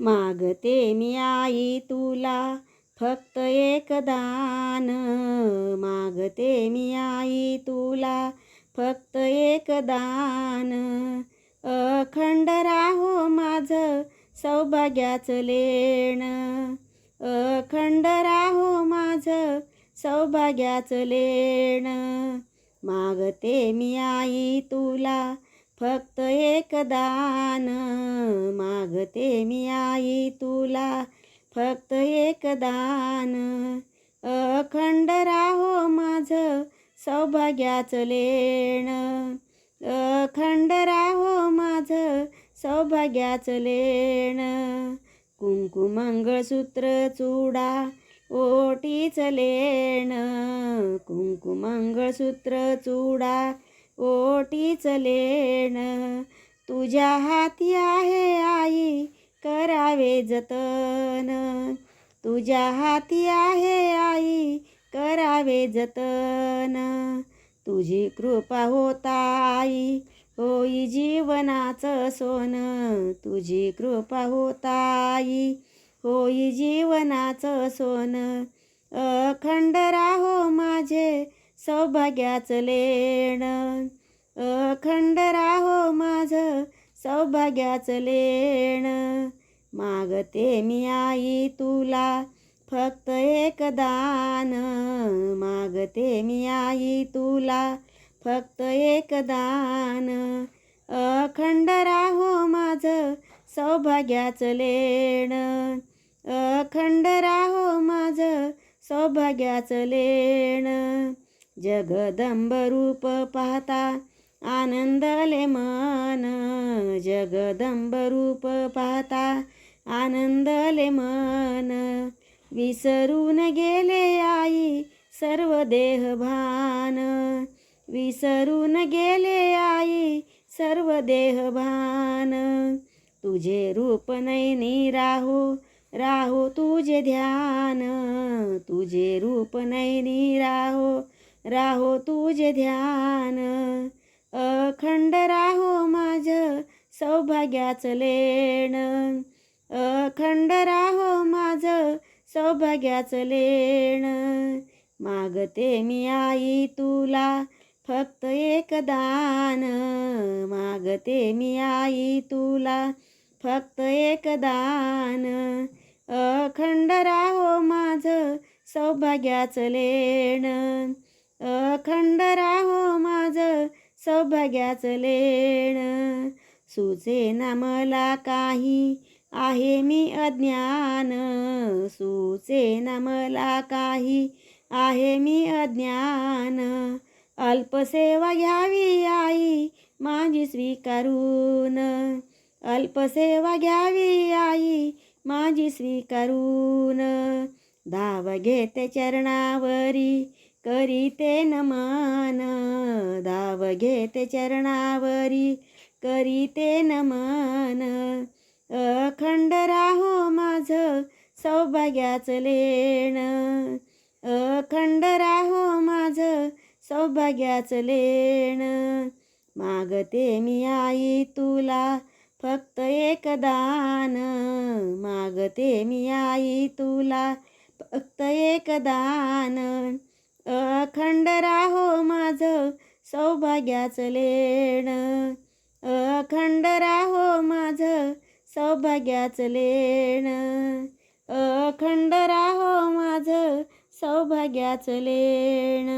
मागते मी आई तुला फक्त एक दान. मागते मी आई तुला फक्त एक दान. अखंड राहो माझं सौभाग्याचं लेण. अखंड राहो माझं सौभाग्याचं लेण. मागते मी आई तुला फक्त एक दान मागते मी आई तुला. फक्त एक दान. अखंड राहो माझं सौभाग्याचं लेण. अखंड राहो माझं सौभाग्याचं लेण. कुंकू मंगळसूत्र चुडा ओटीचं लेण. कुंकू मंगळसूत्र चुडा ओटीचं लेण तुझ्या हाती आहे आई करावे जतन. तुझ्या हाती आहे आई करावे जतन. तुझी कृपा होता आई होई जीवनाचं सोन. तुझी कृपा होता आई होई जीवनाचं सोन. अखंड राहो माझे सौभाग्याचं लेण. अखंड राहो माझं सौभाग्याचं लेण. मागते मी आई तुला फक्त एक दान. मागते मी आई तुला फक्त एक दान. अखंड राहो माझं सौभाग्याचं लेण. अखंड राहो माझं सौभाग्याचं लेण. जगदंब रूप पाहता आनंदले मन. जगदंब रूप पाहता आनंदले मन. विसरून गेले आई सर्व देहभान विसरून गेले आई सर्व देहभान तुझे रूप नैनी राहो राहो तुझे ध्यान. तुझे रूप नैनी राहो राहो तुझे ध्यान. अखंड राहो माझं सौभाग्याचं लेण. अखंड राहो माझं सौभाग्याचं लेण. मागते मी आई तुला फक्त एक दान. मागते मी आई तुला फक्त एक दान. अखंड राहो माझं सौभाग्याचं लेण. अखंड राहो माझं सौभाग्याच लेण. सुचे ना मला काही आहे मी अज्ञान. सुचे ना मला काही आहे मी अज्ञान. अल्पसेवा घ्यावी आई माझी स्वीकारून. अल्पसेवा घ्यावी आई माझी स्वीकारून. धाव घेते चरणावरी करीते नमन धाव घेते चरणावरी. करीते नमन अखंड राहो माझं सौभाग्याचं लेण. अखंड राहो माझं सौभाग्याचं लेण. मागते मी आई तुला फक्त एक दान. मागते मी आई तुला फक्त एक दान. अखंड राहो माझं सौभाग्याचं लेण. अखंड राहो माझं सौभाग्याचं लेण. अखंड राहो माझं सौभाग्याचं लेण.